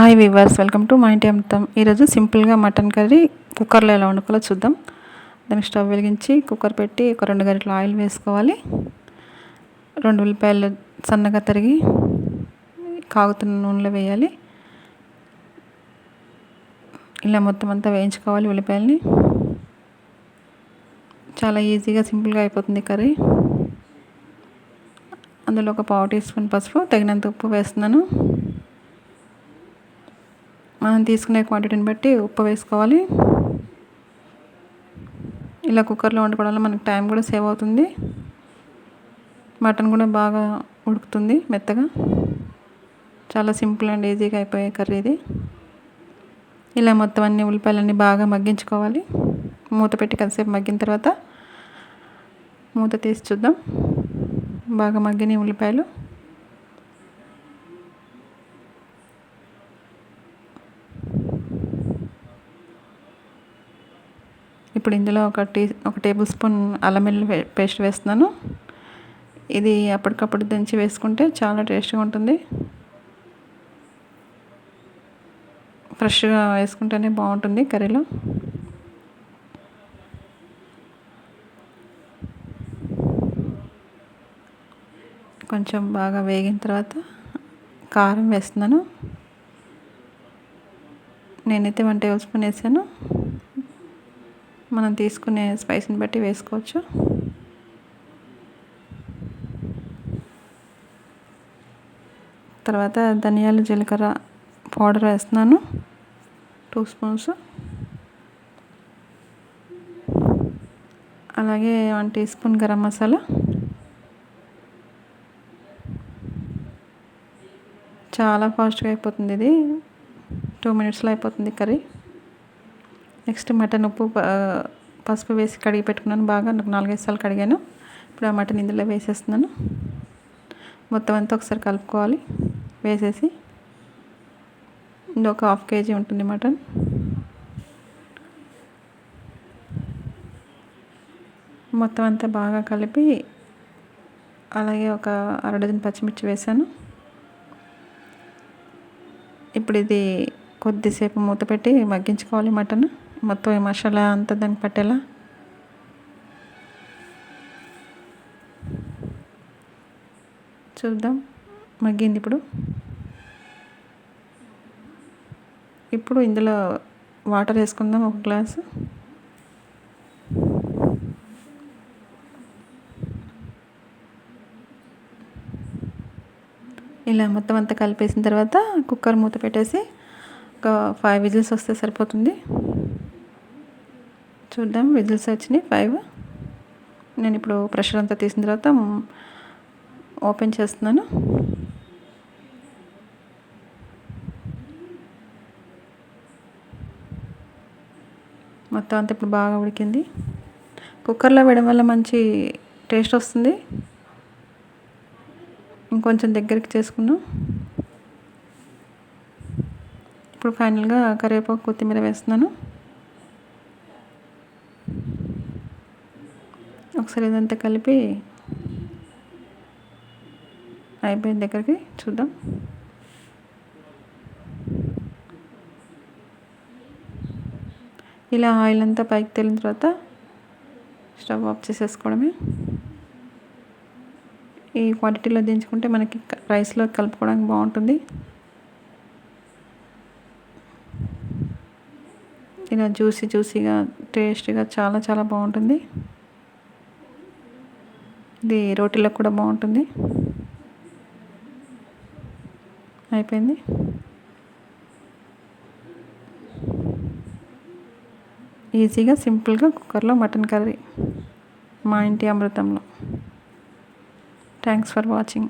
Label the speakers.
Speaker 1: Hi viewers welcome to మా ఇంటి అమృతం. ఈరోజు సింపుల్గా మటన్ కర్రీ కుక్కర్లో ఎలా వండుకోవాలో చూద్దాం. దానికి స్టవ్ వెలిగించి కుక్కర్ పెట్టి ఒక రెండు గరిటలు ఆయిల్ వేసుకోవాలి. రెండు ఉల్లిపాయలు సన్నగా తరిగి కాగుతున్న నూనెలో వేయాలి. ఇలా మొత్తం అంతా వేయించుకోవాలి ఉల్లిపాయలని. చాలా ఈజీగా సింపుల్గా అయిపోతుంది కర్రీ. అందులో ఒక పావు టీ స్పూన్ పసుపు తగినంత ఉప్పు వేస్తున్నాను. మనం తీసుకునే క్వాంటిటీని బట్టి ఉప్పు వేసుకోవాలి. ఇలా కుక్కర్లో వండుకోవడం వల్ల మనకి టైం కూడా సేవ్ అవుతుంది. మటన్ కూడా బాగా ఉడుకుతుంది మెత్తగా. చాలా సింపుల్ అండ్ ఈజీగా అయిపోయే కర్రీ ఇది. ఇలా మొత్తం అన్ని ఉల్లిపాయలన్నీ బాగా మగ్గించుకోవాలి. మూత పెట్టి కాసేపు మగ్గిన తర్వాత మూత తీసి చూద్దాం. బాగా మగ్గిన ఉల్లిపాయలు. ఇప్పుడు ఇందులో ఒక టీ ఒక టేబుల్ స్పూన్ అల్లం వెల్లుల్లి పేస్ట్ వేస్తున్నాను. ఇది అప్పటికప్పుడు దంచి వేసుకుంటే చాలా టేస్ట్గా ఉంటుంది. ఫ్రెష్గా వేసుకుంటేనే బాగుంటుంది కర్రీలో. కొంచెం బాగా వేగిన తర్వాత కారం వేస్తున్నాను. నేనైతే వన్ టేబుల్ స్పూన్ వేసాను. మనం తీసుకునే స్పైస్ని బట్టి వేసుకోవచ్చు. తర్వాత ధనియాలు జీలకర్ర పౌడర్ వేస్తున్నాను. టూ స్పూన్స్ అలాగే one teaspoon garam masala. చాలా ఫాస్ట్గా అయిపోతుంది ఇది. టూ మినిట్స్లో అయిపోతుంది కర్రీ. నెక్స్ట్ మటన్ ఉప్పు పసుపు వేసి కడిగి పెట్టుకున్నాను. బాగా నాకు నాలుగైదు సార్లు కడిగాను. ఇప్పుడు ఆ మటన్ ఇందులో వేసేస్తున్నాను. మొత్తం అంతా ఒకసారి కలుపుకోవాలి. వేసేసి ఇంకొక హాఫ్ కేజీ ఉంటుంది మటన్. మొత్తం అంతా బాగా కలిపి అలాగే ఒక అర డజన్ పచ్చిమిర్చి వేసాను. ఇప్పుడు ఇది కొద్దిసేపు మూత పెట్టి మగ్గించుకోవాలి మటన్. మొత్తం ఈ మసాలా అంతా దానికి పట్టేలా? చూద్దాం. మగ్గింది ఇప్పుడు. ఇప్పుడు ఇందులో వాటర్ వేసుకుందాం ఒక గ్లాసు. ఇలా మొత్తం అంతా కలిపేసిన తర్వాత కుక్కర్ మూత పెట్టేసి ఒక ఫైవ్ విజిల్స్ వస్తే సరిపోతుంది. చూద్దాం. విజిల్స్ వచ్చినాయి. ఫైవ్ నేను ఇప్పుడు ప్రెషర్ అంతా తీసిన తర్వాత ఓపెన్ చేస్తున్నాను. మొత్తం అంతా ఇప్పుడు బాగా ఉడికింది. కుక్కర్లో వేయడం వల్ల మంచి టేస్ట్ వస్తుంది. ఇంకొంచెం దగ్గరికి చేసుకున్నాం. ఇప్పుడు ఫైనల్గా కరివేపాకు కొత్తిమీర వేస్తున్నాను. ఒకసారి ఇదంతా కలిపి అయిపోయిన దగ్గరికి చూద్దాం. ఇలా ఆయిల్ అంతా పైకి తేలిన తర్వాత స్టవ్ ఆఫ్ చేసేసుకోవడమే. ఈ క్వాంటిటీలో దించుకుంటే మనకి రైస్లో కలుపుకోవడానికి బాగుంటుంది. ఇలా జ్యూసీ జ్యూసీగా టేస్ట్గా చాలా చాలా బాగుంటుంది. ఇది రోటీలకు కూడా బాగుంటుంది. అయిపోయింది. ఈజీగా సింపుల్గా కుక్కర్లో మటన్ కర్రీ మా ఇంటి అమృతంలో. Thanks for watching.